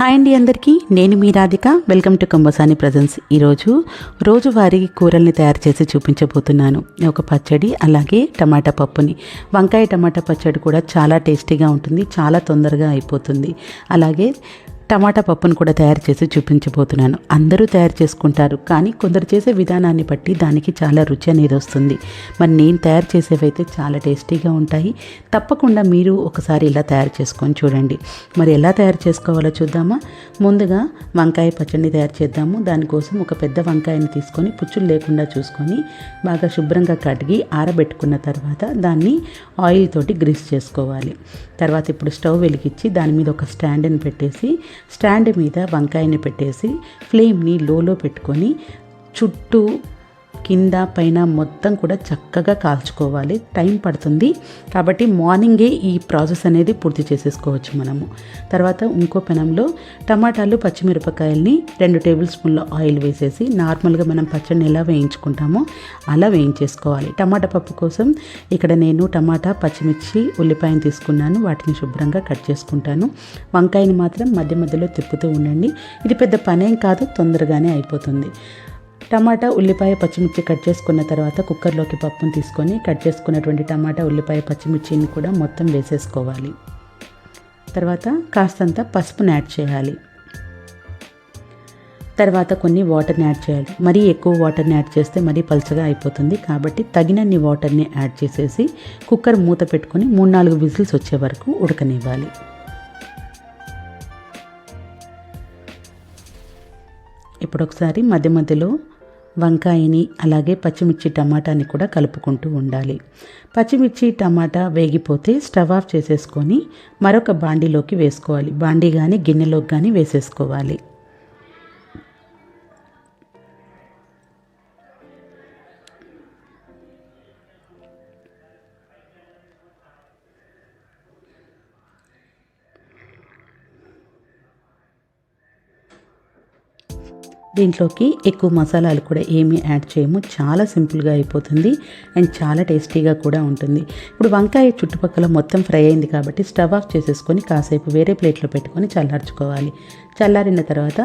Hi అండి అందరికీ. నేను మీ Radhika. Welcome to Kambasani presents ఈరోజు రోజువారీ కూరల్ని తయారు చేసి చూపించబోతున్నాను. ఒక పచ్చడి అలాగే టమాటా పప్పుని. వంకాయ టమాటా పచ్చడి కూడా చాలా టేస్టీగా ఉంటుంది చాలా తొందరగా అయిపోతుంది. అలాగే టమాటా పప్పును కూడా తయారు చేసి చూపించబోతున్నాను. అందరూ తయారు చేసుకుంటారు కానీ కొందరు చేసే విధానాన్ని బట్టి దానికి చాలా రుచి అనేది వస్తుంది. మరి నేను తయారు చేసేవైతే చాలా టేస్టీగా ఉంటాయి. తప్పకుండా మీరు ఒకసారి ఇలా తయారు చేసుకొని చూడండి. మరి ఎలా తయారు చేసుకోవాలో చూద్దామా? ముందుగా వంకాయ పచ్చడిని తయారు చేద్దాము. దానికోసం ఒక పెద్ద వంకాయని తీసుకొని పుచ్చులు లేకుండా చూసుకొని బాగా శుభ్రంగా కడిగి ఆరబెట్టుకున్న తర్వాత దాన్ని ఆయిల్ తోటి గ్రీస్ చేసుకోవాలి. తర్వాత ఇప్పుడు స్టవ్ వెలిగించి దాని మీద ఒక స్టాండ్ని పెట్టేసి స్టాండ్ మీద వంకాయని పెట్టేసి ఫ్లేమ్ని లోలో పెట్టుకొని చుట్టూ కింద పైన మొత్తం కూడా చక్కగా కాల్చుకోవాలి. టైం పడుతుంది. కాబట్టి మార్నింగే ఈ ప్రాసెస్ అనేది పూర్తి చేసేసుకోవచ్చు మనము. తర్వాత ఇంకో పెనంలో టమాటాలు పచ్చిమిరపకాయల్ని రెండు టేబుల్ స్పూన్ల ఆయిల్ వేసేసి నార్మల్గా మనం పచ్చడిని ఎలా వేయించుకుంటామో అలా వేయించేసుకోవాలి. టమాటా పప్పు కోసం ఇక్కడ నేను టమాటా పచ్చిమిర్చి ఉల్లిపాయను తీసుకున్నాను. వాటిని శుభ్రంగా కట్ చేసుకుంటాను. వంకాయని మాత్రం మధ్య మధ్యలో తిప్పుతూ ఉండండి. ఇది పెద్ద పనేం కాదు తొందరగానే అయిపోతుంది. టమాటా ఉల్లిపాయ పచ్చిమిర్చి కట్ చేసుకున్న తర్వాత కుక్కర్లోకి పప్పును తీసుకొని కట్ చేసుకున్నటువంటి టమాటా ఉల్లిపాయ పచ్చిమిర్చిని కూడా మొత్తం వేసేసుకోవాలి. తర్వాత కాస్తంత పసుపుని యాడ్ చేయాలి. తర్వాత కొన్ని వాటర్ని యాడ్ చేయాలి. మరీ ఎక్కువ వాటర్ని యాడ్ చేస్తే మరీ పలుచగా అయిపోతుంది. కాబట్టి తగినన్ని వాటర్ని యాడ్ చేసేసి కుక్కర్ మూత పెట్టుకొని మూడు నాలుగు విజిల్స్ వచ్చే వరకు ఉడకనివ్వాలి. ఇప్పుడు ఒకసారి మధ్య మధ్యలో వంకాయని అలాగే పచ్చిమిర్చి టమాటాని కూడా కలుపుకుంటూ ఉండాలి. పచ్చిమిర్చి టమాటా వేగిపోతే స్టవ్ ఆఫ్ చేసేసుకొని మరొక బాండీలోకి వేసుకోవాలి. బాండీ కానీ గిన్నెలోకి కానీ వేసేసుకోవాలి. దీంట్లోకి ఎక్కువ మసాలాలు కూడా ఏమీ యాడ్ చేయము. చాలా సింపుల్గా అయిపోతుంది అండ్ చాలా టేస్టీగా కూడా ఉంటుంది. ఇప్పుడు వంకాయ చుట్టుపక్కల మొత్తం ఫ్రై అయింది కాబట్టి స్టవ్ ఆఫ్ చేసేసుకొని కాసేపు వేరే ప్లేట్లో పెట్టుకొని చల్లార్చుకోవాలి. చల్లారిన తర్వాత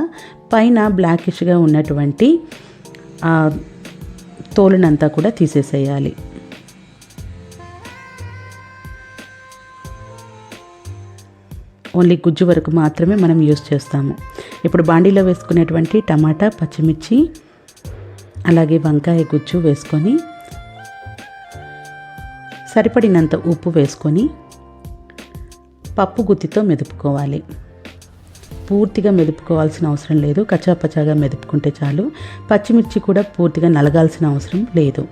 పైన బ్లాకిష్గా ఉన్నటువంటి తోలునంతా కూడా తీసేసేయాలి. ఓన్లీ గుజ్జు వరకు మాత్రమే మనం యూస్ చేస్తాము. ఇప్పుడు బాండీలో వేసుకునేటువంటి టమాటా పచ్చిమిర్చి అలాగే వంకాయ గుజ్జు వేసుకొని సరిపడినంత ఉప్పు వేసుకొని పప్పు గుత్తితో మెదుపుకోవాలి. పూర్తిగా మెదుపుకోవాల్సిన అవసరం లేదు. కచ్చాపచ్చాగా మెదుపుకుంటే చాలు. పచ్చిమిర్చి కూడా పూర్తిగా నలగాల్సిన అవసరం లేదు.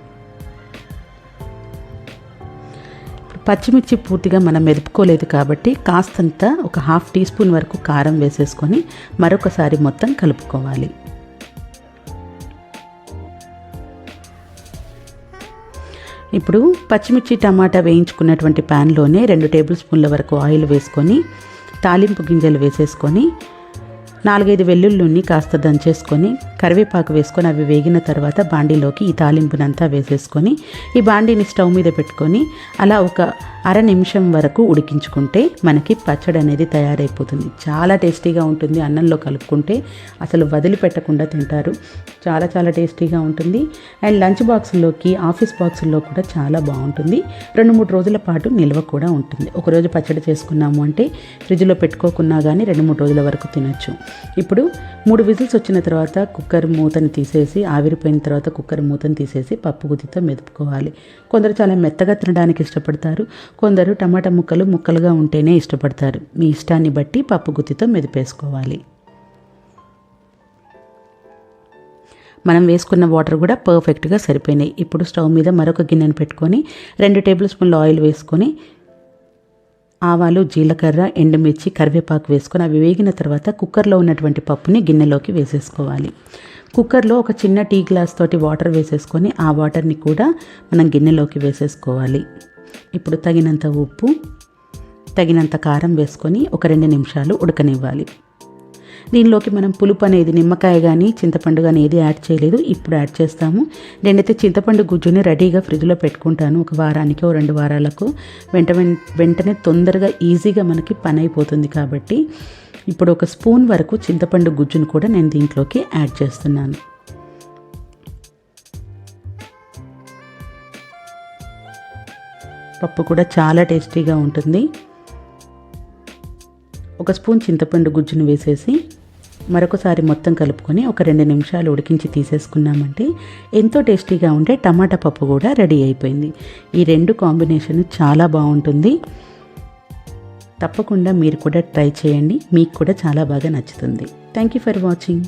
పచ్చిమిర్చి పూర్తిగా మనం మెదుపుకోలేదు కాబట్టి కాస్తంత ఒక హాఫ్ టీ స్పూన్ వరకు కారం వేసేసుకొని మరొకసారి మొత్తం కలుపుకోవాలి. ఇప్పుడు పచ్చిమిర్చి టమాటా వేయించుకున్నటువంటి ప్యాన్లోనే రెండు టేబుల్ స్పూన్ల వరకు ఆయిల్ వేసుకొని తాలింపు గింజలు వేసేసుకొని నాలుగైదు వెల్లుల్లిని కాస్త దంచేసుకొని కరివేపాకు వేసుకొని అవి వేగిన తర్వాత బాండీలోకి ఈ తాలింపునంతా వేసేసుకొని ఈ బాండీని స్టవ్ మీద పెట్టుకొని అలా ఒక అర నిమిషం వరకు ఉడికించుకుంటే మనకి పచ్చడి అనేది తయారైపోతుంది. చాలా టేస్టీగా ఉంటుంది అన్నంలో కలుపుకుంటే. అసలు వదిలిపెట్టకుండా తింటారు. చాలా చాలా టేస్టీగా ఉంటుంది. అండ్ లంచ్ బాక్సుల్లోకి ఆఫీస్ బాక్సుల్లో కూడా చాలా బాగుంటుంది. రెండు మూడు రోజుల పాటు నిల్వ కూడా ఉంటుంది. ఒకరోజు పచ్చడి చేసుకున్నాము అంటే ఫ్రిడ్జ్లో పెట్టుకోకున్నా కానీ రెండు మూడు రోజుల వరకు తినొచ్చు. ఇప్పుడు మూడు విజిల్స్ వచ్చిన తర్వాత కుక్కర్ మూతని తీసేసి ఆవిరిపోయిన తర్వాత కుక్కర్ మూతని తీసేసి పప్పు గుత్తితో మెదుపుకోవాలి. కొందరు చాలా మెత్తగా తినడానికి ఇష్టపడతారు. కొందరు టమాటా ముక్కలు ముక్కలుగా ఉంటేనే ఇష్టపడతారు. మీ ఇష్టాన్ని బట్టి పప్పు గుత్తితో మెదిపేసుకోవాలి. మనం వేసుకున్న వాటర్ కూడా పర్ఫెక్ట్గా సరిపోయినాయి. ఇప్పుడు స్టవ్ మీద మరొక గిన్నెను పెట్టుకొని రెండు టేబుల్ స్పూన్ల ఆయిల్ వేసుకొని ఆవాలు జీలకర్ర ఎండుమిర్చి కరివేపాకు వేసుకొని అవి వేగిన తర్వాత కుక్కర్లో ఉన్నటువంటి పప్పుని గిన్నెలోకి వేసేసుకోవాలి. కుక్కర్లో ఒక చిన్న టీ గ్లాస్ తోటి వాటర్ వేసేసుకొని ఆ వాటర్ని కూడా మనం గిన్నెలోకి వేసేసుకోవాలి. ఇప్పుడు తగినంత ఉప్పు తగినంత కారం వేసుకొని ఒక రెండు నిమిషాలు ఉడకనివ్వాలి. దీనిలోకి మనం పులుపు అనేది నిమ్మకాయ కానీ చింతపండు కానీ ఏది యాడ్ చేయలేదు. ఇప్పుడు యాడ్ చేస్తాము. నేనైతే చింతపండు గుజ్జుని రెడీగా ఫ్రిడ్జ్లో పెట్టుకుంటాను. ఒక వారానికి ఓ రెండు వారాలకు. వెంట వెంటనే తొందరగా ఈజీగా మనకి పని అయిపోతుంది కాబట్టి ఇప్పుడు ఒక స్పూన్ వరకు చింతపండు గుజ్జును కూడా నేను దీంట్లోకి యాడ్ చేస్తున్నాను. పప్పు కూడా చాలా టేస్టీగా ఉంటుంది. ఒక స్పూన్ చింతపండు గుజ్జును వేసేసి మరొకసారి మొత్తం కలుపుకొని ఒక రెండు నిమిషాలు ఉడికించి తీసేసుకున్నామంటే ఎంతో టేస్టీగా ఉండే టమాటా పప్పు కూడా రెడీ అయిపోయింది. ఈ రెండు కాంబినేషన్ చాలా బాగుంటుంది. తప్పకుండా మీరు కూడా ట్రై చేయండి. మీకు కూడా చాలా బాగా నచ్చుతుంది. Thank you for watching